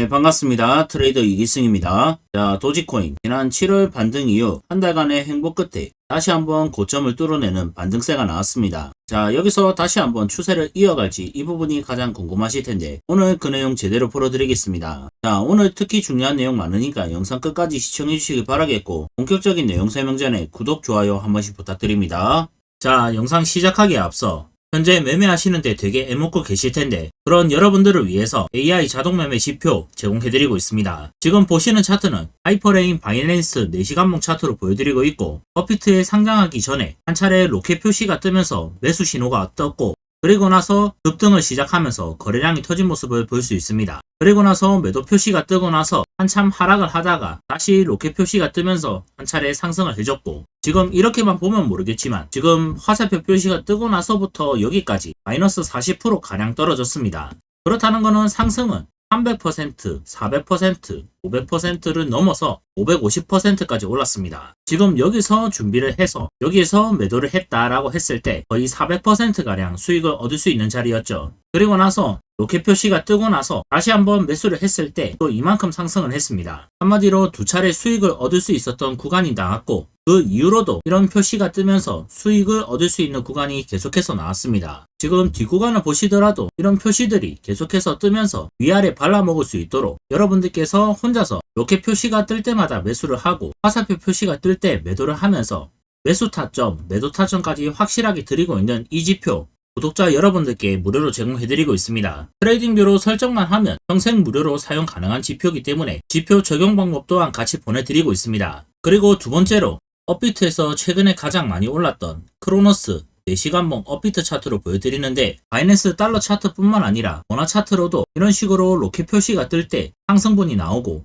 네, 반갑습니다. 트레이더 이기승입니다. 자, 도지코인. 지난 7월 반등 이후 한 달간의 행보 끝에 다시 한번 고점을 뚫어내는 반등세가 나왔습니다. 자, 여기서 다시 한번 추세를 이어갈지 이 부분이 가장 궁금하실 텐데 오늘 그 내용 제대로 풀어드리겠습니다. 자, 오늘 특히 중요한 내용 많으니까 영상 끝까지 시청해 주시길 바라겠고 본격적인 내용 설명 전에 구독, 좋아요 한 번씩 부탁드립니다. 자, 영상 시작하기에 앞서 현재 매매하시는데 되게 애먹고 계실 텐데 그런 여러분들을 위해서 AI 자동 매매 지표 제공해드리고 있습니다. 지금 보시는 차트는 하이퍼레인 바이낸스 4시간봉 차트로 보여드리고 있고 버피트에 상장하기 전에 한 차례 로켓 표시가 뜨면서 매수 신호가 떴고 그리고 나서 급등을 시작하면서 거래량이 터진 모습을 볼 수 있습니다. 그리고 나서 매도 표시가 뜨고 나서 한참 하락을 하다가 다시 로켓 표시가 뜨면서 한 차례 상승을 해줬고 지금 이렇게만 보면 모르겠지만 지금 화살표 표시가 뜨고 나서부터 여기까지 마이너스 40% 가량 떨어졌습니다. 그렇다는 것은 상승은 300%, 400%, 500%를 넘어서 550%까지 올랐습니다. 지금 여기서 준비를 해서 여기에서 매도를 했다라고 했을 때 거의 400%가량 수익을 얻을 수 있는 자리였죠. 그리고 나서 로켓 표시가 뜨고 나서 다시 한번 매수를 했을 때 또 이만큼 상승을 했습니다. 한마디로 두 차례 수익을 얻을 수 있었던 구간이 나왔고 그 이후로도 이런 표시가 뜨면서 수익을 얻을 수 있는 구간이 계속해서 나왔습니다. 지금 뒷구간을 보시더라도 이런 표시들이 계속해서 뜨면서 위아래 발라먹을 수 있도록 여러분들께서 혼자서 로켓 표시가 뜰 때마다 매수를 하고 화살표 표시가 뜰 때 매도를 하면서 매수 타점, 매도 타점까지 확실하게 드리고 있는 이 지표 구독자 여러분들께 무료로 제공해드리고 있습니다. 트레이딩뷰로 설정만 하면 평생 무료로 사용 가능한 지표이기 때문에 지표 적용 방법 또한 같이 보내드리고 있습니다. 그리고 두 번째로 업비트에서 최근에 가장 많이 올랐던 크로노스 4시간봉 업비트 차트로 보여드리는데 바이낸스 달러 차트뿐만 아니라 원화 차트로도 이런 식으로 로켓 표시가 뜰 때 상승분이 나오고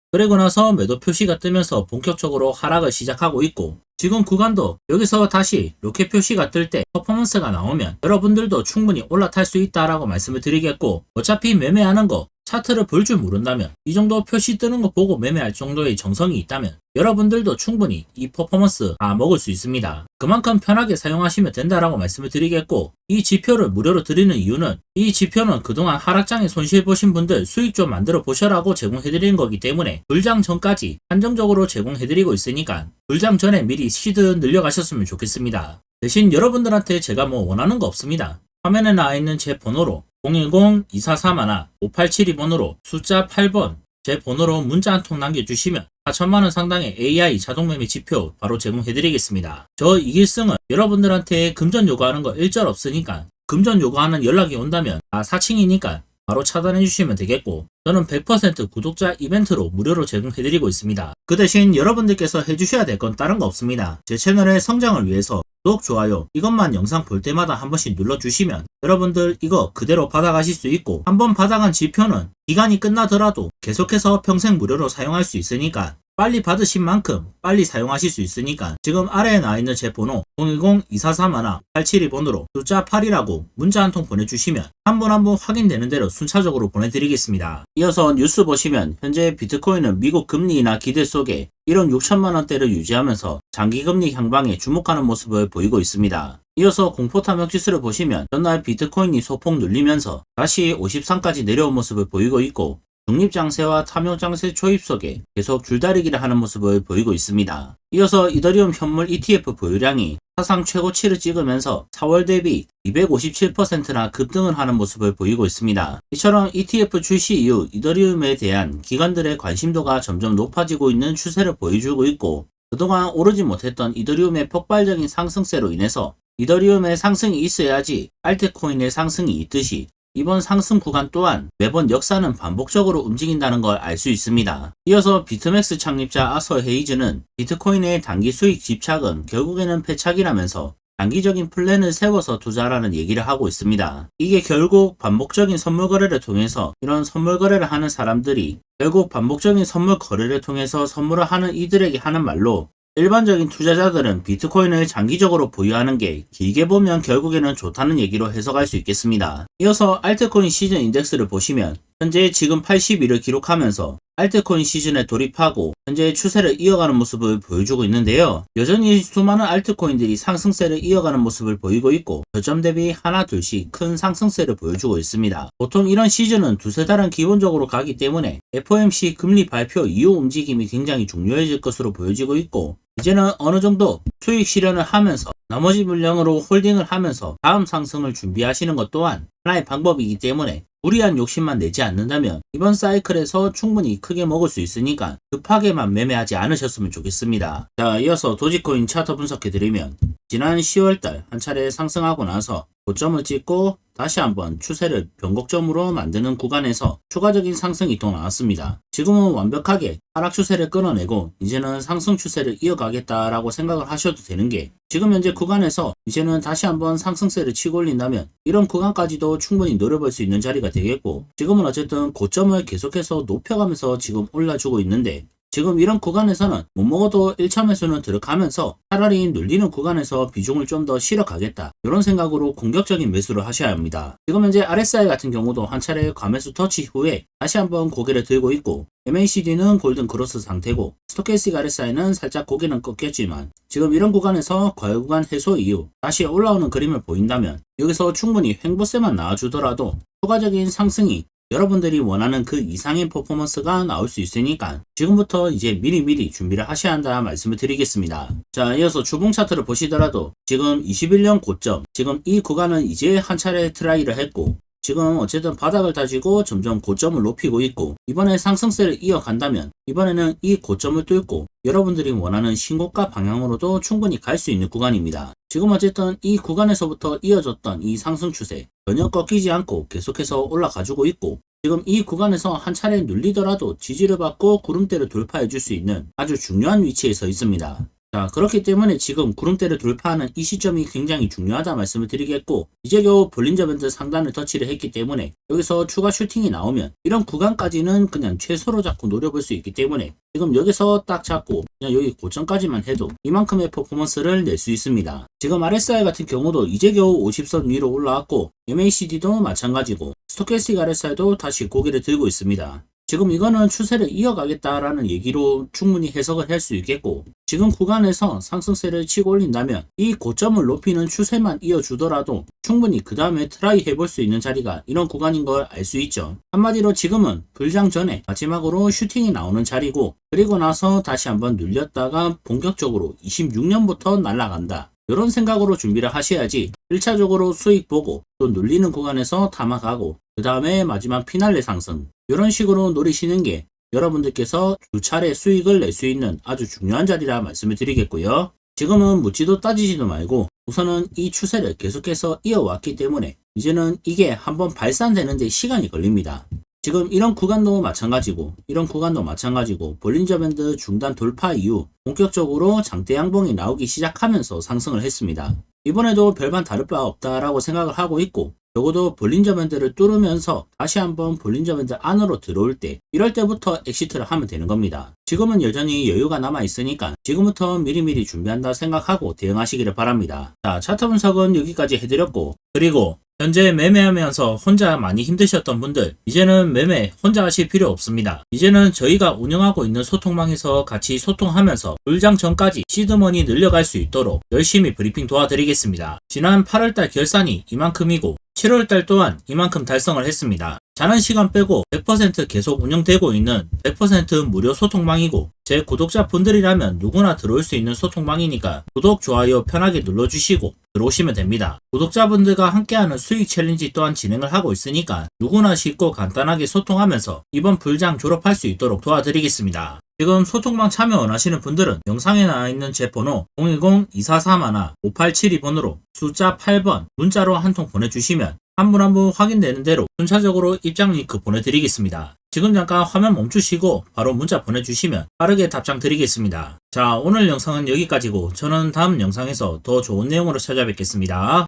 그리고 나서 매도 표시가 뜨면서 본격적으로 하락을 시작하고 있고 지금 구간도 여기서 다시 로켓 표시가 뜰 때 퍼포먼스가 나오면 여러분들도 충분히 올라탈 수 있다라고 말씀을 드리겠고 어차피 매매하는 거 차트를 볼 줄 모른다면 이 정도 표시 뜨는 거 보고 매매할 정도의 정성이 있다면 여러분들도 충분히 이 퍼포먼스 다 먹을 수 있습니다. 그만큼 편하게 사용하시면 된다라고 말씀을 드리겠고 이 지표를 무료로 드리는 이유는 이 지표는 그동안 하락장에 손실 보신 분들 수익 좀 만들어 보셔라고 제공해드리는 거기 때문에 불장 전까지 한정적으로 제공해드리고 있으니까 불장 전에 미리 시드 늘려가셨으면 좋겠습니다. 대신 여러분들한테 제가 뭐 원하는 거 없습니다. 화면에 나와 있는 제 번호로 010-2431-5872번으로 숫자 8번 제 번호로 문자 한 통 남겨주시면 4천만원 상당의 AI 자동매매 지표 바로 제공해드리겠습니다. 저 이길승은 여러분들한테 금전 요구하는 거 일절 없으니까 금전 요구하는 연락이 온다면 아 사칭이니까 바로 차단해 주시면 되겠고 저는 100% 구독자 이벤트로 무료로 제공해드리고 있습니다. 그 대신 여러분들께서 해주셔야 될 건 다른 거 없습니다. 제 채널의 성장을 위해서 구독, 좋아요 이것만 영상 볼 때마다 한 번씩 눌러주시면 여러분들 이거 그대로 받아가실 수 있고 한번 받아간 지표는 기간이 끝나더라도 계속해서 평생 무료로 사용할 수 있으니까 빨리 받으신 만큼 빨리 사용하실 수 있으니까 지금 아래에 나와 있는 제 번호 010-2431-872번으로 숫자 8이라고 문자 한 통 보내주시면 한번한번 확인되는 대로 순차적으로 보내드리겠습니다. 이어서 뉴스 보시면 현재 비트코인은 미국 금리나 기대 속에 1억 6천만 원대를 유지하면서 장기금리 향방에 주목하는 모습을 보이고 있습니다. 이어서 공포탐욕 지수를 보시면 전날 비트코인이 소폭 눌리면서 다시 53까지 내려온 모습을 보이고 있고 중립장세와 탐욕장세 초입 속에 계속 줄다리기를 하는 모습을 보이고 있습니다. 이어서 이더리움 현물 ETF 보유량이 사상 최고치를 찍으면서 4월 대비 257%나 급등을 하는 모습을 보이고 있습니다. 이처럼 ETF 출시 이후 이더리움에 대한 기관들의 관심도가 점점 높아지고 있는 추세를 보여주고 있고 그동안 오르지 못했던 이더리움의 폭발적인 상승세로 인해서 이더리움의 상승이 있어야지 알트코인의 상승이 있듯이 이번 상승 구간 또한 매번 역사는 반복적으로 움직인다는 걸 알 수 있습니다. 이어서 비트맥스 창립자 아서 헤이즈는 비트코인의 단기 수익 집착은 결국에는 패착이라면서 장기적인 플랜을 세워서 투자라는 얘기를 하고 있습니다. 이게 결국 반복적인 선물 거래를 통해서 이런 선물 거래를 하는 사람들이 결국 반복적인 선물 거래를 통해서 선물을 하는 이들에게 하는 말로 일반적인 투자자들은 비트코인을 장기적으로 보유하는 게 길게 보면 결국에는 좋다는 얘기로 해석할 수 있겠습니다. 이어서 알트코인 시즌 인덱스를 보시면 현재 지금 81을 기록하면서 알트코인 시즌에 돌입하고 현재 추세를 이어가는 모습을 보여주고 있는데요. 여전히 수많은 알트코인들이 상승세를 이어가는 모습을 보이고 있고 저점 대비 하나 둘씩 큰 상승세를 보여주고 있습니다. 보통 이런 시즌은 두세 달은 기본적으로 가기 때문에 FOMC 금리 발표 이후 움직임이 굉장히 중요해질 것으로 보여지고 있고 이제는 어느 정도 수익 실현을 하면서 나머지 물량으로 홀딩을 하면서 다음 상승을 준비하시는 것 또한 하나의 방법이기 때문에 무리한 욕심만 내지 않는다면 이번 사이클에서 충분히 크게 먹을 수 있으니까 급하게만 매매하지 않으셨으면 좋겠습니다. 자, 이어서 도지코인 차트 분석해드리면 지난 10월달 한 차례 상승하고 나서 고점을 찍고 다시 한번 추세를 변곡점으로 만드는 구간에서 추가적인 상승이 또 나왔습니다. 지금은 완벽하게 하락 추세를 끊어내고 이제는 상승 추세를 이어가겠다라고 생각을 하셔도 되는 게 지금 현재 구간에서 이제는 다시 한번 상승세를 치고 올린다면 이런 구간까지도 충분히 노려볼 수 있는 자리가 되겠고 지금은 어쨌든 고점을 계속해서 높여가면서 지금 올라주고 있는데 지금 이런 구간에서는 못 먹어도 1차 매수는 들어가면서 차라리 눌리는 구간에서 비중을 좀 더 실어 가겠다. 이런 생각으로 공격적인 매수를 하셔야 합니다. 지금 현재 RSI 같은 경우도 한 차례 과매수 터치 후에 다시 한번 고개를 들고 있고 MACD는 골든 크로스 상태고 스토캐스틱 RSI는 살짝 고개는 꺾였지만 지금 이런 구간에서 과열 구간 해소 이후 다시 올라오는 그림을 보인다면 여기서 충분히 횡보세만 나와주더라도 추가적인 상승이 여러분들이 원하는 그 이상의 퍼포먼스가 나올 수 있으니까 지금부터 이제 미리미리 준비를 하셔야 한다 말씀을 드리겠습니다. 자, 이어서 주봉 차트를 보시더라도 지금 21년 고점, 지금 이 구간은 이제 한 차례 트라이를 했고 지금 어쨌든 바닥을 다지고 점점 고점을 높이고 있고 이번에 상승세를 이어간다면 이번에는 이 고점을 뚫고 여러분들이 원하는 신고가 방향으로도 충분히 갈 수 있는 구간입니다. 지금 어쨌든 이 구간에서부터 이어졌던 이 상승 추세 전혀 꺾이지 않고 계속해서 올라가지고 있고 지금 이 구간에서 한 차례 눌리더라도 지지를 받고 구름대를 돌파해 줄 수 있는 아주 중요한 위치에 서 있습니다. 자, 그렇기 때문에 지금 구름대를 돌파하는 이 시점이 굉장히 중요하다 말씀을 드리겠고, 이제 겨우 볼린저 밴드 상단을 터치를 했기 때문에, 여기서 추가 슈팅이 나오면, 이런 구간까지는 그냥 최소로 잡고 노려볼 수 있기 때문에, 지금 여기서 딱 잡고, 그냥 여기 고점까지만 해도, 이만큼의 퍼포먼스를 낼 수 있습니다. 지금 RSI 같은 경우도 이제 겨우 50선 위로 올라왔고, MACD도 마찬가지고, 스토캐스틱 RSI도 다시 고개를 들고 있습니다. 지금 이거는 추세를 이어가겠다라는 얘기로 충분히 해석을 할 수 있겠고 지금 구간에서 상승세를 치고 올린다면 이 고점을 높이는 추세만 이어주더라도 충분히 그 다음에 트라이 해볼 수 있는 자리가 이런 구간인 걸 알 수 있죠. 한마디로 지금은 불장 전에 마지막으로 슈팅이 나오는 자리고 그리고 나서 다시 한번 눌렸다가 본격적으로 26년부터 날아간다. 이런 생각으로 준비를 하셔야지 1차적으로 수익 보고 또 눌리는 구간에서 담아가고 그 다음에 마지막 피날레 상승 이런 식으로 노리시는 게 여러분들께서 두 차례 수익을 낼 수 있는 아주 중요한 자리라 말씀을 드리겠고요. 지금은 묻지도 따지지도 말고 우선은 이 추세를 계속해서 이어왔기 때문에 이제는 이게 한번 발산되는데 시간이 걸립니다. 지금 이런 구간도 마찬가지고 이런 구간도 마찬가지고 볼린저 밴드 중단 돌파 이후 본격적으로 장대 양봉이 나오기 시작하면서 상승을 했습니다. 이번에도 별반 다를 바 없다라고 생각을 하고 있고 적어도 볼린저 밴드를 뚫으면서 다시 한번 볼린저 밴드 안으로 들어올 때 이럴 때부터 엑시트를 하면 되는 겁니다. 지금은 여전히 여유가 남아 있으니까 지금부터 미리미리 준비한다 생각하고 대응하시기를 바랍니다. 자 차트 분석은 여기까지 해드렸고 그리고 현재 매매하면서 혼자 많이 힘드셨던 분들 이제는 매매 혼자 하실 필요 없습니다. 이제는 저희가 운영하고 있는 소통망에서 같이 소통하면서 불장 전까지 시드머니 늘려갈 수 있도록 열심히 브리핑 도와드리겠습니다. 지난 8월달 결산이 이만큼이고 7월달 또한 이만큼 달성을 했습니다. 자는 시간 빼고 100% 계속 운영되고 있는 100% 무료 소통망이고 제 구독자분들이라면 누구나 들어올 수 있는 소통망이니까 구독, 좋아요 편하게 눌러주시고 들어오시면 됩니다. 구독자분들과 함께하는 수익 챌린지 또한 진행을 하고 있으니까 누구나 쉽고 간단하게 소통하면서 이번 불장 졸업할 수 있도록 도와드리겠습니다. 지금 소통방 참여 원하시는 분들은 영상에 나와 있는 제 번호 010-2431-5872번으로 숫자 8번 문자로 한 통 보내주시면 한 분 한 분 확인되는 대로 순차적으로 입장 링크 보내드리겠습니다. 지금 잠깐 화면 멈추시고 바로 문자 보내주시면 빠르게 답장 드리겠습니다. 자, 오늘 영상은 여기까지고 저는 다음 영상에서 더 좋은 내용으로 찾아뵙겠습니다.